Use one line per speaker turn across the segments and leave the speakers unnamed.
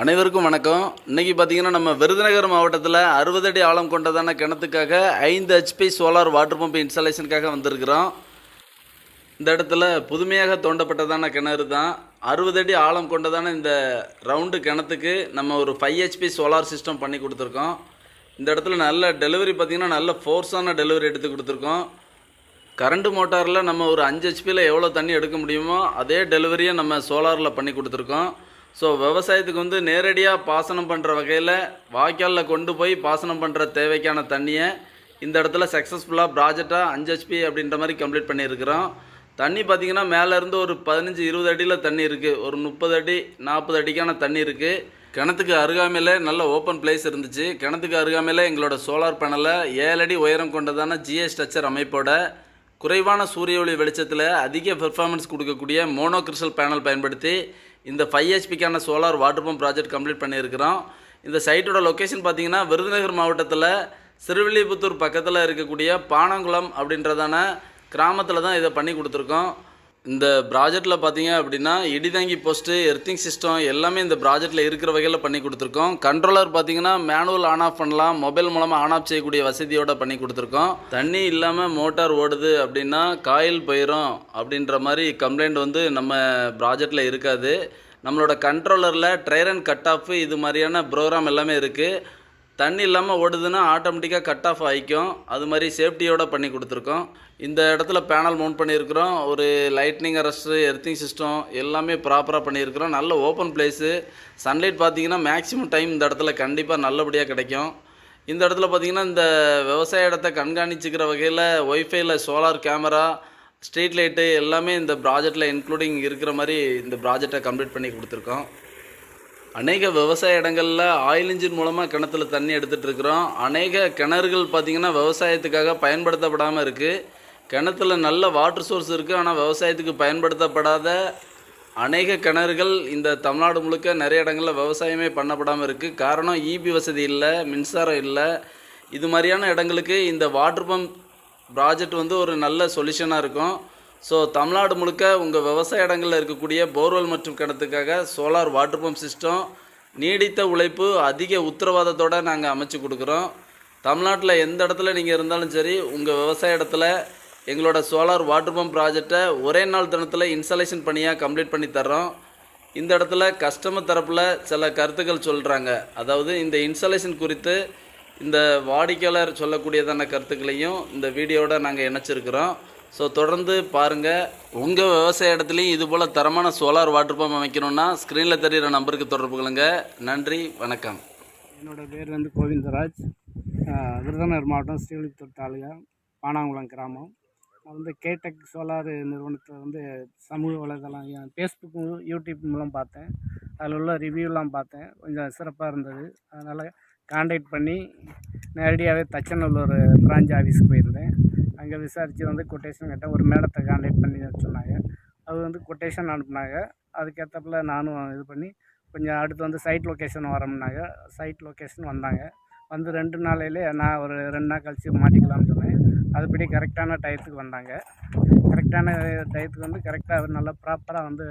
அனைவருக்கும் வணக்கம். இன்னைக்கு பார்த்தீங்கன்னா நம்ம விருதுநகர் மாவட்டத்தில் அறுபது அடி ஆழம் கொண்டதான கிணத்துக்காக ஐந்து ஹெச்பி சோலார் வாட்டர் பம்ப் இன்ஸ்டாலேஷனுக்காக வந்திருக்கிறோம். இந்த இடத்துல புதுமையாக தோண்டப்பட்டதான கிணறு தான். அறுபது அடி ஆழம் கொண்டதான இந்த ரவுண்டு கிணத்துக்கு நம்ம ஒரு ஃபைவ் ஹெச்பி சோலார் சிஸ்டம் பண்ணி கொடுத்துருக்கோம். இந்த இடத்துல நல்ல டெலிவரி பார்த்திங்கன்னா நல்ல ஃபோர்ஸான டெலிவரி எடுத்து கொடுத்துருக்கோம். கரண்ட் மோட்டாரில் நம்ம ஒரு அஞ்சு ஹெச்பியில் எவ்வளோ தண்ணி எடுக்க முடியுமோ அதே டெலிவரியை நம்ம சோலாரில் பண்ணி கொடுத்துருக்கோம். ஸோ விவசாயத்துக்கு வந்து நேரடியாக பாசனம் பண்ணுற வகையில் வாய்க்காலில் கொண்டு போய் பாசனம் பண்ணுற தேவைக்கான தண்ணியை இந்த இடத்துல சக்ஸஸ்ஃபுல்லாக ப்ராஜெக்டாக அஞ்சு ஹெச்பி அப்படின்ற மாதிரி கம்ப்ளீட் பண்ணியிருக்கிறோம். தண்ணி பார்த்திங்கன்னா மேலேருந்து ஒரு பதினஞ்சு இருபது அடியில் தண்ணி இருக்குது ஒரு முப்பது அடி நாற்பது அடிக்கான தண்ணி இருக்குது கிணத்துக்கு அருகாமையில் நல்ல ஓப்பன் பிளேஸ் இருந்துச்சு. கிணத்துக்கு அருகாமையில் எங்களோட சோலார் பேனலை ஏழு அடி உயரம் கொண்டதான ஜிஎஸ் ஸ்ட்ரக்சர் அமைப்போட குறைவான சூரிய ஒளி வெளிச்சத்தில் அதிக பெர்ஃபார்மன்ஸ் கொடுக்கக்கூடிய மோனோ கிறிஸ்டல் பேனல் பயன்படுத்தி இந்த five ஹெச்பிக்கான solar water pump project complete பண்ணியிருக்கிறோம். இந்த சைட்டோட லொக்கேஷன் பார்த்தீங்கன்னா விருதுநகர் மாவட்டத்தில் சிறுவில்லிபுத்தூர் பக்கத்தில் இருக்கக்கூடிய பானங்குளம் அப்படின்றதான கிராமத்தில் தான் இதை பண்ணி கொடுத்துருக்கோம். இந்த ப்ராஜெக்டில் பார்த்தீங்க அப்படின்னா இடிதாங்கி போஸ்ட்டு எர்த்திங் சிஸ்டம் எல்லாமே இந்த ப்ராஜெக்டில் இருக்கிற வகையில் பண்ணி கொடுத்துருக்கோம். கண்ட்ரோலர் பார்த்தீங்கன்னா மேனுவல் ஆன் ஆஃப் பண்ணலாம். மொபைல் மூலமாக ஆன் ஆஃப் செய்யக்கூடிய வசதியோடு பண்ணி கொடுத்துருக்கோம். தண்ணி இல்லாமல் மோட்டார் ஓடுது அப்படின்னா காயில் போயிடும் அப்படின்ற மாதிரி கம்ப்ளைண்ட் வந்து நம்ம ப்ராஜெக்டில் இருக்காது. நம்மளோட கண்ட்ரோலரில் ட்ரைரன் கட் ஆஃப் இது மாதிரியான ப்ரோக்ராம் எல்லாமே இருக்குது தண்ணி இல்லாமல் ஓடுதுன்னா ஆட்டோமேட்டிக்காக கட் ஆஃப் ஆகிக்கும் அது மாதிரி சேஃப்டியோடு பண்ணி கொடுத்துருக்கோம். இந்த இடத்துல பேனல் மவுண்ட் பண்ணியிருக்கிறோம். ஒரு லைட்னிங் அரஸ்ட்டு எர்த்திங் சிஸ்டம் எல்லாமே ப்ராப்பராக பண்ணியிருக்கிறோம். நல்ல ஓப்பன் பிளேஸு சன்லைட் பார்த்தீங்கன்னா மேக்ஸிமம் டைம் இந்த இடத்துல கண்டிப்பாக நல்லபடியாக கிடைக்கும். இந்த இடத்துல பார்த்தீங்கன்னா இந்த விவசாய இடத்த கண்காணிச்சுக்கிற வகையில் ஒய்ஃபைல சோலார் கேமரா ஸ்ட்ரீட் லைட்டு எல்லாமே இந்த ப்ராஜெக்டில் இன்க்ளூடிங் இருக்கிற மாதிரி இந்த ப்ராஜெக்டை கம்ப்ளீட் பண்ணி கொடுத்துருக்கோம். அநேக விவசாய இடங்களில் ஆயில் இன்ஜின் மூலமாக கிணத்துல தண்ணி எடுத்துகிட்டு இருக்கிறோம். அநேக கிணறுகள் பார்த்திங்கன்னா விவசாயத்துக்காக பயன்படுத்தப்படாமல் இருக்குது கிணத்துல நல்ல வாட்டர் சோர்ஸ் இருக்குது ஆனால் விவசாயத்துக்கு பயன்படுத்தப்படாத அநேக கிணறுகள் இந்த தமிழ்நாடு முழுக்க நிறைய இடங்களில் விவசாயமே பண்ணப்படாமல் இருக்குது காரணம் ஈபி வசதி இல்லை மின்சாரம் இல்லை. இது மாதிரியான இடங்களுக்கு இந்த வாட்டர் பம்ப் ப்ராஜெக்ட் வந்து ஒரு நல்ல சொல்யூஷனாக இருக்கும். ஸோ தமிழ்நாடு முழுக்க உங்கள் விவசாய இடங்களில் இருக்கக்கூடிய போர்வெல் மற்றும் கிணத்துக்காக சோலார் வாட்டர் பம்ப் சிஸ்டம் நீடித்த உழைப்பு அதிக உத்தரவாதத்தோடு நாங்கள் அமைச்சு கொடுக்குறோம். தமிழ்நாட்டில் எந்த இடத்துல நீங்கள் இருந்தாலும் சரி உங்கள் விவசாய இடத்துல எங்களோட சோலார் வாட்டர் பம்ப் ப்ராஜெக்டை ஒரே நாள் தினத்தில் இன்ஸ்டாலேஷன் பண்ணியாக கம்ப்ளீட் பண்ணி தர்றோம். இந்த இடத்துல கஸ்டமர் தரப்பில் சில கருத்துக்கள் சொல்கிறாங்க அதாவது இந்த இன்ஸ்டாலேஷன் குறித்து இந்த வாடிக்கையாளர் சொல்லக்கூடியதான கருத்துக்களையும் இந்த வீடியோவோட நாங்கள் இணைச்சிருக்கிறோம். ஸோ தொடர்ந்து பாருங்கள் உங்கள் விவசாய இடத்துலையும் இது போல் தரமான சோலார் வாட்டர் பம்ப் அமைக்கணும்னா ஸ்க்ரீனில் தெரிகிற நம்பருக்கு தொடர்பு கொள்ளுங்க. நன்றி வணக்கம்.
என்னோட பேர் வந்து கோவிந்தராஜ் விருதுநகர் மாவட்டம் ஸ்ரீவில்லிபுத்தூர் தாலுகா பானாங்குளம் கிராமம். வந்து கேடெக் சோலார் நிறுவனத்தில் வந்து சமூக வலைதளம் என் ஃபேஸ்புக் யூடியூப் மூலம் பார்த்தேன். அதில் உள்ள ரிவ்யூலாம் பார்த்தேன். கொஞ்சம் சிறப்பாக இருந்தது. அதனால் காண்டாக்ட் பண்ணி நேரடியாகவே தச்சநல்லூர் பிரான்ச் ஆஃபீஸ்க்கு போயிருந்தேன். அங்கே விசாரித்து வந்து கொட்டேஷன் கேட்டால் ஒரு மேடத்தை காண்டாக்ட் பண்ணி சொன்னாங்க. அது வந்து கொட்டேஷன் அனுப்புனாங்க. அதுக்கேற்றப்பில் நானும் இது பண்ணி கொஞ்சம் அடுத்து வந்து சைட் லொக்கேஷன் வரோம்னாங்க சைட் லொக்கேஷன் வந்தாங்க. வந்து ரெண்டு நாளையிலே நான் ஒரு ரெண்டு நாள் கழித்து மாட்டிக்கலாம்னு சொன்னேன். அதுபடி கரெக்டான டயத்துக்கு வந்தாங்க. கரெக்டான டயத்துக்கு வந்து கரெக்டாக நல்லா ப்ராப்பராக வந்து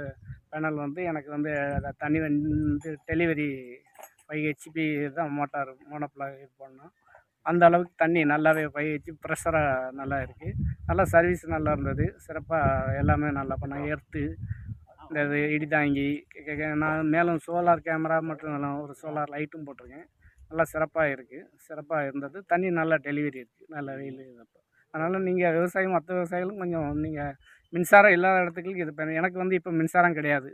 பேனல் வந்து எனக்கு வந்து தனி வந்து டெலிவரி ஃபைவ் ஹெச்பி தான் மோட்டார் மோனோப்பில் இது பண்ணோம். அந்த அளவுக்கு தண்ணி நல்லாவே ஃபைவ் ஹெச்பி ப்ரெஷராக நல்லா இருக்குது நல்லா சர்வீஸ் நல்லா இருந்தது. சிறப்பாக எல்லாமே நல்லா பண்ணாங்க எர்த்து இந்த இது இடிதாங்கி நான் மேலும் சோலார் கேமரா மற்றும் ஒரு சோலார் லைட்டும் போட்டிருக்கேன். நல்லா சிறப்பாக இருக்குது சிறப்பாக இருந்தது. தண்ணி நல்லா டெலிவரி இருக்குது நல்ல வெயில் அதனால் நீங்கள் விவசாயம் மற்ற விவசாயிகளும் கொஞ்சம் நீங்கள் மின்சாரம் இல்லாத இடத்துக்கு இது எனக்கு வந்து இப்போ மின்சாரம் கிடையாது.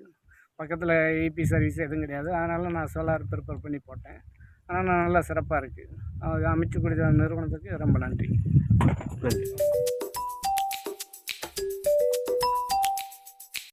பக்கத்தில் இபி சர்வீஸ் எதுவும் கிடையாது. அதனால் நான் சோலார் ப்ரிப்பேர் பண்ணி போட்டேன். ஆனால் நல்லா சிறப்பாக இருக்குது அமைச்சு கொடுத்த நிறுவனத்துக்கு ரொம்ப நன்றி.